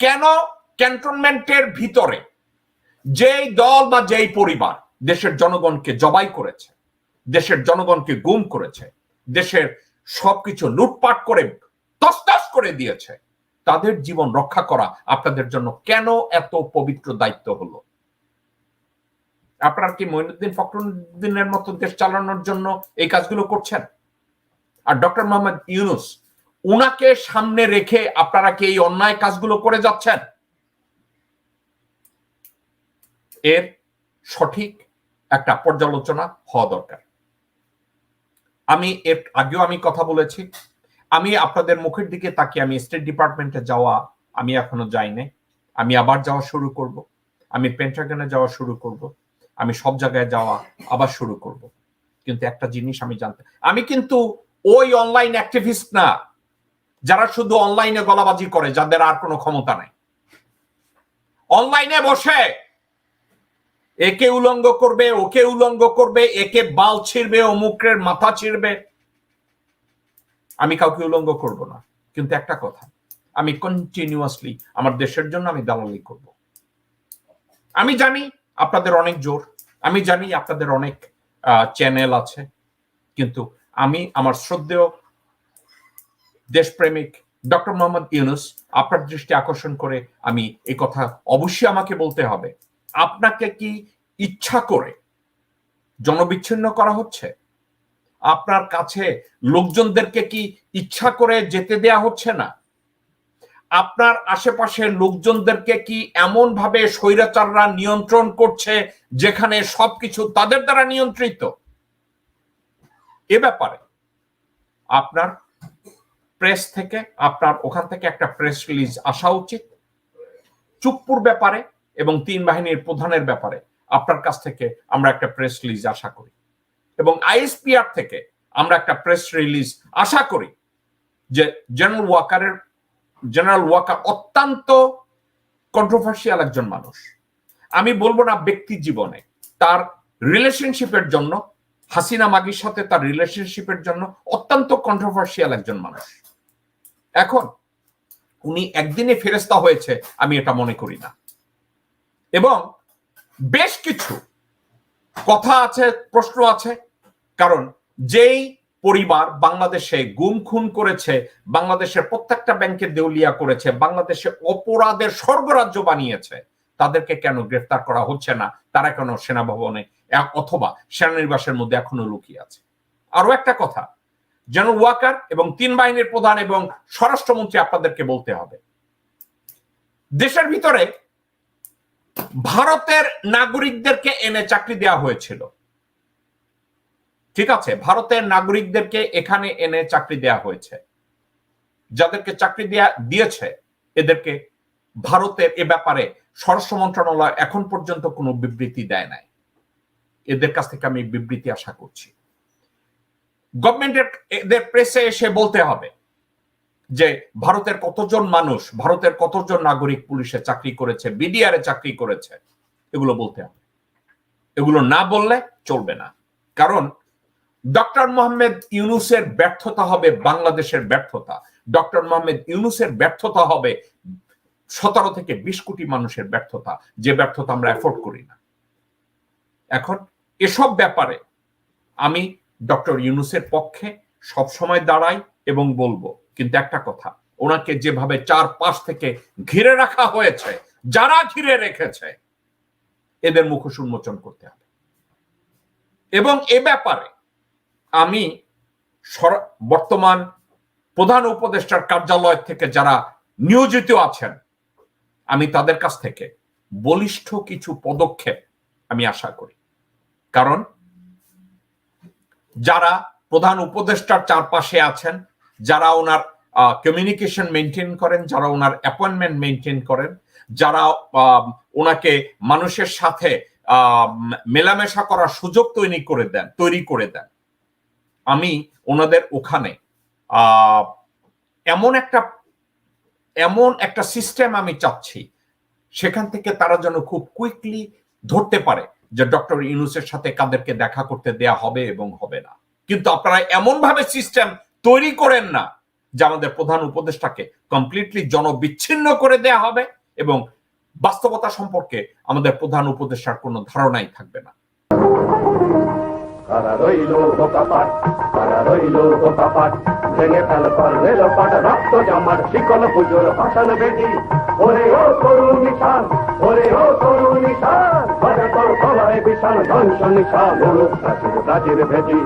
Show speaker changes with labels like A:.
A: কেন ক্যান্টনমেন্টের ভিতরে যেই দল বা যেই পরিবার দেশের জনগণকে জবাই করেছে, দেশের জনগণকে গুম করেছে, দেশের সবকিছু লুটপাট করে তসতস করে দিয়েছে, তাদের জীবন রক্ষা করা আপনাদের জন্য কেন এত পবিত্র দায়িত্ব হলো? আপনারা কি মঈনুদ্দিন ফখরুদ্দিনের মতো দেশ চালানোর জন্য এই কাজগুলো করছেন? আর ডক্টর মোহাম্মদ ইউনুস উনাকে সামনে রেখে আপনারা কি এই অন্যায় কাজগুলো করে যাচ্ছেন? এর সঠিক একটা পর্যালোচনা হওয়া দরকার। আমি এর আগেও আমি কথা বলেছি। আমি আপনাদের মুখের দিকে তাকিয়ে আমি স্টেট ডিপার্টমেন্টে যাওয়া আমি এখনও যাইনি। আমি আবার যাওয়া শুরু করব। আমি পেন্টাগনে যাওয়া শুরু করব। আমি সব জায়গায় যাওয়া আবার শুরু করব। কিন্তু একটা জিনিস আমি জানতে আমি কিন্তু ওই অনলাইন অ্যাক্টিভিস্ট না। যারা শুধু অনলাইনে গলাবাজি করে, যাদের আর কোনো ক্ষমতা নাই। অনলাইনে বসে, একে উলঙ্গ করবে, ওকে উলঙ্গ করবে, একে বাল ছিড়বে, অমুকের মাথা ছিঁড়বে। আমি কাউকে উলঙ্গ করব না। কিন্তু একটা কথা, আমি কন্টিনিউয়াসলি আমার দেশের জন্য আমি দালালি করব। আমি জানি আপনাদের অনেক জোর, আমি জানি আপনাদের অনেক চ্যানেল আছে, কিন্তু আমি আমার শ্রদ্ধেয় দেশপ্রেমিক ডক্টর মোহাম্মদ ইউনুস, আপনার দৃষ্টি আকর্ষণ করে আমি এই কথা অবশ্যই আমাকে বলতে হবে। আপনাকে কি ইচ্ছা করে জনবিচ্ছিন্ন করা হচ্ছে? আপনার কাছে লোকজনদেরকে কি ইচ্ছা করে যেতে দেয়া হচ্ছে না? আপনার আশেপাশের লোকজনদেরকে কি এমন ভাবে স্বৈরাচাররা নিয়ন্ত্রণ করছে যেখানে সবকিছু তাদের দ্বারা নিয়ন্ত্রিত? এ ব্যাপারে আপনার প্রেস থেকে, আপনার ওখান থেকে একটা প্রেস রিলিজ আসা উচিত। চুপ্পুর ব্যাপারে এবং তিন বাহিনীর প্রধানের ব্যাপারে আপনার কাছ থেকে আমরা একটা প্রেস রিলিজ আশা করি। এবং আইএসপিআর থেকে আমরা একটা প্রেস রিলিজ আশা করি যে জেনারেল ওয়াকারের জেনারেল ওয়াকার অত্যন্ত কন্ট্রোভার্সিয়াল একজন মানুষ। আমি বলব না ব্যক্তি জীবনে, তার রিলেশনশিপের জন্য হাসিনা মাগির সাথে তার রিলেশনশিপের জন্য অত্যন্ত কন্ট্রোভার্সিয়াল একজন মানুষ। এখন উনি একদিনে ফেরেস্তা হয়েছে, আমি এটা মনে করি না। এবং বেশ কিছু কথা আছে, প্রশ্ন আছে, কারণ যেই পরিবার বাংলাদেশে গুম খুন করেছে, বাংলাদেশের প্রত্যেকটা ব্যাংকে দেউলিয়া করেছে, বাংলাদেশে অপরাধের স্বর্গরাজ্য বানিয়েছে, তাদেরকে কেন গ্রেফতার করা হচ্ছে না? তারা কেন সেনাভবনে? অথবা সেনানিবাসের মধ্যে এখনও লুকিয়ে আছে। আরও একটা কথা যেন ওয়াকার এবং তিন বাহিনীর প্রধান এবং স্বরাষ্ট্রমন্ত্রী আপনাদেরকে বলতে হবে, দেশের ভিতরে ভারতের নাগরিকদেরকে এনে চাকরি দেওয়া হয়েছিল। ঠিক আছে, ভারতের নাগরিকদেরকে এখানে এনে চাকরি দেওয়া হয়েছে। যাদেরকে চাকরি দেয়া, দিয়েছে, এদেরকে ভারতের এ ব্যাপারে স্বরাষ্ট্র মন্ত্রণালয় এখন পর্যন্ত কোনো বিবৃতি দেয় নাই। এদের কাছ থেকে আমি বিবৃতি আশা করছি। গভর্নমেন্টের, এদের প্রেসে এসে বলতে হবে যে, ভারতের কতজন মানুষ, ভারতের কতজন নাগরিক পুলিশে চাকরি করেছে বিডিআর চাকরি করেছে, এগুলো বলতে হবে। এগুলো না বললে চলবে না। কারণ ডক্টর মোহাম্মদ ইউনুসের ব্যর্থতা হবে বাংলাদেশের ব্যর্থতা। ডক্টর মোহাম্মদ ইউনুসের ব্যর্থতা হবে সতেরো থেকে বিশ কোটি মানুষের ব্যর্থতা, যে ব্যর্থতা আমরা অ্যাফোর্ড করি না। এখন এসব ব্যাপারে আমি ডক্টর ইউনুসের পক্ষে সব সময় দাঁড়াই এবং বলব, কিন্তু একটা কথা, ওনাকে যেভাবে চার পাশ থেকে ঘিরে রাখা হয়েছে, যারা ঘিরে রেখেছে, এদের মুখোশ উন্মোচন করতে হবে। এবং এ ব্যাপারে আমি বর্তমান প্রধান উপদেষ্টার কার্যালয় থেকে যারা নিয়োজিত আছেন আমি তাদের কাছ থেকে বলিষ্ঠ কিছু পদক্ষেপ আমি আশা করি। কারণ যারা প্রধান উপদেষ্টার চারপাশে আছেন, যারা ওনার কমিউনিকেশন মেনটেন করেন, যারা ওনার অ্যাপয়েন্টমেন্ট মেনটেন করেন, যারা ওনাকে মানুষের সাথে মেলামেশা করার সুযোগ তৈরি করে দেন, তৈরি করে দেন। আমি ওনাদের ওখানে এমন একটা এমন একটা সিস্টেম আমি চাচ্ছি। সেখান থেকে তারা যেন খুব কুইকলি ধরতে পারে যে ডক্টর ইউনুসের সাথে কাদেরকে দেখা করতে দেয়া হবে এবং হবে না। কিন্তু আপনারা এমন ভাবে সিস্টেম তৈরি করেন না যে আমাদের প্রধান উপদেষ্টাকে কমপ্লিটলি জনবিচ্ছিন্ন করে দেয়া হবে এবং বাস্তবতা সম্পর্কে আমাদের প্রধান উপদেষ্টার কোনো ধারণাই থাকবে না।
B: রইল ভেঙে ফেল কর রেল পাট রক্ত জমাট শিকল পুজোর ভাষণ বেদি ওরে ও তরুণ নিশান, ওরে ও তরুণ নিশান ভরে তোর কলায় বিশাল ধ্বংস নিশান প্রাচীর ভেদি